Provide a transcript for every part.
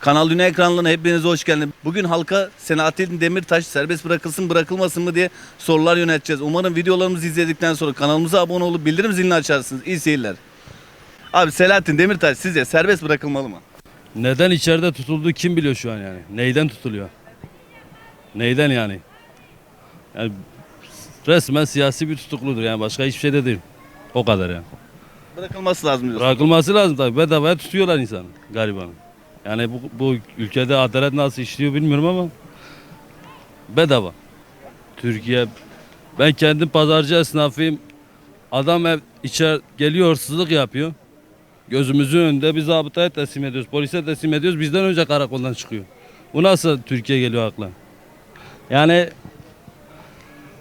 Kanal Dünya ekranlarına hepiniz hoş geldiniz. Bugün halka Selahattin Demirtaş serbest bırakılsın bırakılmasın mı diye sorular yönelteceğiz. Umarım videolarımızı izledikten sonra kanalımıza abone olup bildirim zilini açarsınız. İyi seyirler. Abi Selahattin Demirtaş sizce serbest bırakılmalı mı? Neden içeride tutulduğu kim biliyor şu an yani? Neyden tutuluyor? Neyden yani? Yani resmen siyasi bir tutukludur yani başka hiçbir şey de değil. O kadar yani. Bırakılması lazım diyorsun. Bırakılması lazım tabii. Bedavaya tutuyorlar insanı garibanı. Yani bu, bu ülkede adalet nasıl işliyor bilmiyorum ama bedava. Türkiye ben kendim pazarcı esnafıyım. Adam ev içer geliyor hırsızlık yapıyor. Gözümüzün önünde biz zabıtaya teslim ediyoruz, polise teslim ediyoruz. Bizden önce karakoldan çıkıyor. Bu nasıl Türkiye geliyor akla? Yani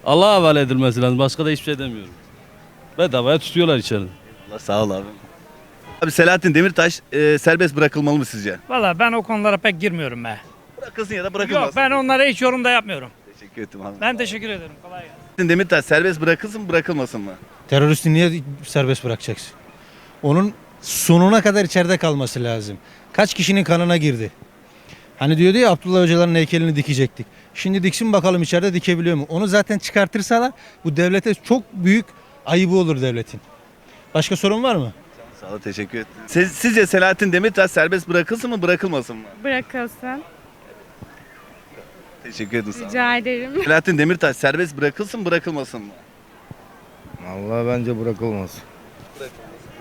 Allah'a havale edilmesi lazım. Başka da hiçbir şey demiyorum. Bedavaya tutuyorlar içeride. Allah sağ ol abi. Abi Selahattin Demirtaş e, serbest bırakılmalı mı sizce? Valla ben o konulara pek girmiyorum be. Bırakılsın ya da bırakılmasın. Yok ben onlara hiç yorum da yapmıyorum. Teşekkür ederim abi. Ben teşekkür ederim. Kolay gelsin. Selahattin Demirtaş serbest bırakılsın mı bırakılmasın mı? Teröristi niye serbest bırakacaksın? Onun sonuna kadar içeride kalması lazım. Kaç kişinin kanına girdi? Hani diyordu ya Abdullah Öcalan'ın heykelini dikecektik. Şimdi diksin bakalım içeride dikebiliyor mu? Onu zaten çıkartırsalar bu devlete çok büyük ayıbı olur devletin. Başka sorun var mı? Sağ ol teşekkür ederim. Siz, sizce Selahattin Demirtaş serbest bırakılsın mı bırakılmasın mı? Bırakılsın. Teşekkür ederim sağ. Rica ederim. Selahattin Demirtaş serbest bırakılsın bırakılmasın mı? Allah bence bırakılmaz.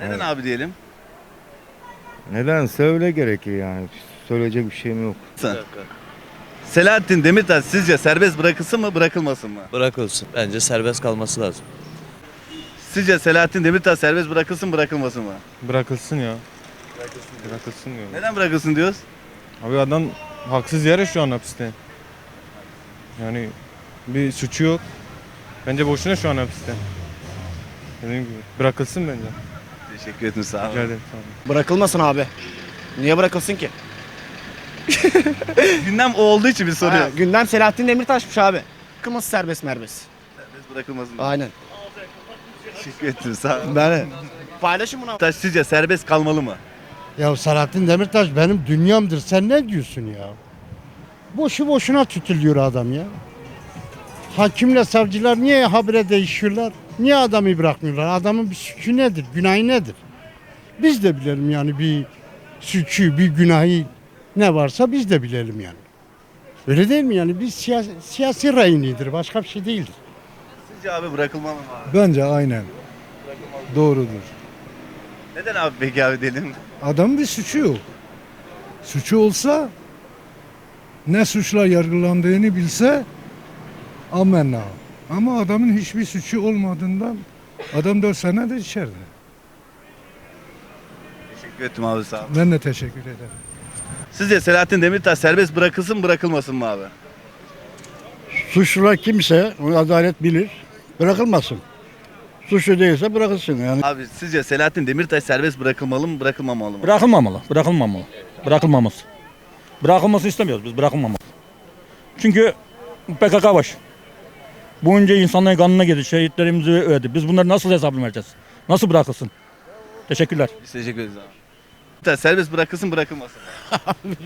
Neden abi diyelim? Neden? Söyle gerekiyor yani. Söyleyecek bir şeyim yok. Selahattin Demirtaş sizce serbest bırakılsın mı bırakılmasın mı? Bırakılsın. Bence serbest kalması lazım. Sizce Selahattin Demirtaş serbest bırakılsın bırakılmasın mı? Bırakılsın ya. Bırakılsın diyor. Neden bırakılsın diyoruz? Abi adam haksız yere şu an hapiste. Yani bir suçu yok. Bence boşuna şu an hapiste. Dediğim gibi bırakılsın bence. Teşekkür ederim sağ ol. Rica ederim. Sağ olun. Bırakılmasın abi. Niye bırakılsın ki? Gündem o olduğu için bir Ha, soruyoruz. gündem Selahattin Demirtaş'mış abi. Bırakılması serbest merbest. Serbest bırakılmasın? Aynen. Teşekkür ederim sağ ol. Ben Paylaşın bunu. Demirtaş sizce serbest kalmalı mı? Ya Selahattin Demirtaş benim dünyamdır. Sen ne diyorsun ya? Boşu boşuna tutuluyor adam ya. Hakimle savcılar niye habire değişiyorlar? Niye adamı bırakmıyorlar? Adamın bir suçu nedir? Günahı nedir? Biz de bilelim yani bir suçu, bir günahı ne varsa biz de bilelim yani. Öyle değil mi yani? Biz siyasi, siyasi rayinidir. Başka bir şey değildir. Sizce abi bırakılmalı mı abi? Bence aynen. Doğrudur. Neden abi peki abi diyelim? Adamın bir suçu yok. Suçu olsa ne suçla yargılandığını bilse amenna. Ama adamın hiçbir suçu olmadığından adam 4 senedir içeride. Teşekkür ederim abi sağ ol. Ben de teşekkür ederim. Sizce Selahattin Demirtaş serbest bırakılsın mı bırakılmasın mı abi? Suçlular kimse adalet bilir. Bırakılmasın. Suçlu değilse bırakılsın yani. Abi sizce Selahattin Demirtaş serbest bırakılmalı mı bırakılmamalı mı? Bırakılmamalı, bırakılmamalı. Bırakılmaması. Bırakılması istemiyoruz biz, bırakılmamalı. Çünkü PKK baş. Bunca insanların kanına girdi, şehitlerimizi ödedi. Biz bunları nasıl hesabını vereceğiz? Nasıl bırakılsın? Teşekkürler. Biz teşekkür ederiz abi. Serbest bırakılsın bırakılmasın mı?